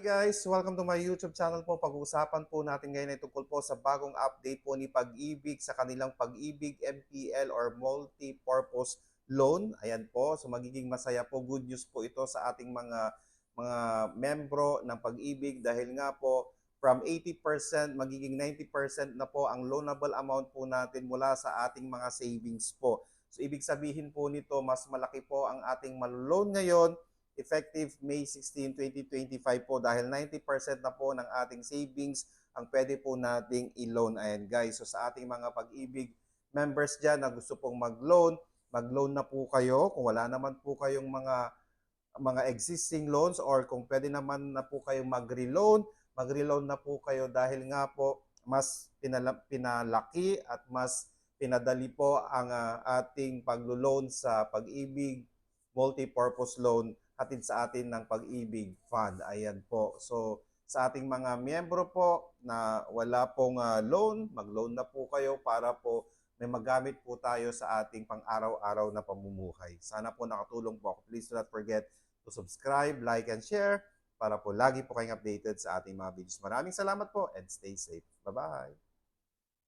Hi guys! Welcome to my YouTube channel po. Pag-uusapan po natin ngayon ay tungkol po sa bagong update po ni Pag-ibig sa kanilang Pag-ibig MPL or Multi-Purpose Loan. Ayan po. So magiging masaya po. Good news po ito sa ating mga mga membro ng Pag-ibig dahil nga po from 80% magiging 90% na po ang loanable amount po natin mula sa ating mga savings po. So ibig sabihin po nito mas malaki po ang ating maloloan ngayon effective May 16, 2025 po dahil 90% na po ng ating savings ang pwede po nating i-loan. Ayan guys, so sa ating mga pag-ibig members dyan na gusto pong mag-loan, mag-loan na po kayo. Kung wala naman po kayong mga mga existing loans or kung pwede naman na po kayong mag-reloan, mag-reloan na po kayo dahil nga po mas pinala- pinalaki at mas pinadali po ang ah, ating paglo-loan sa pag-ibig multi-purpose loan hatid sa atin ng pag-ibig fund. Ayan po. So, sa ating mga miyembro po na wala pong ah, loan, mag-loan na po kayo para po may magamit po tayo sa ating pang-araw-araw na pamumuhay. Sana po nakatulong po ako. Please do not forget to subscribe, like, and share para po lagi po kayong updated sa ating mga videos. Maraming salamat po and stay safe. Bye-bye!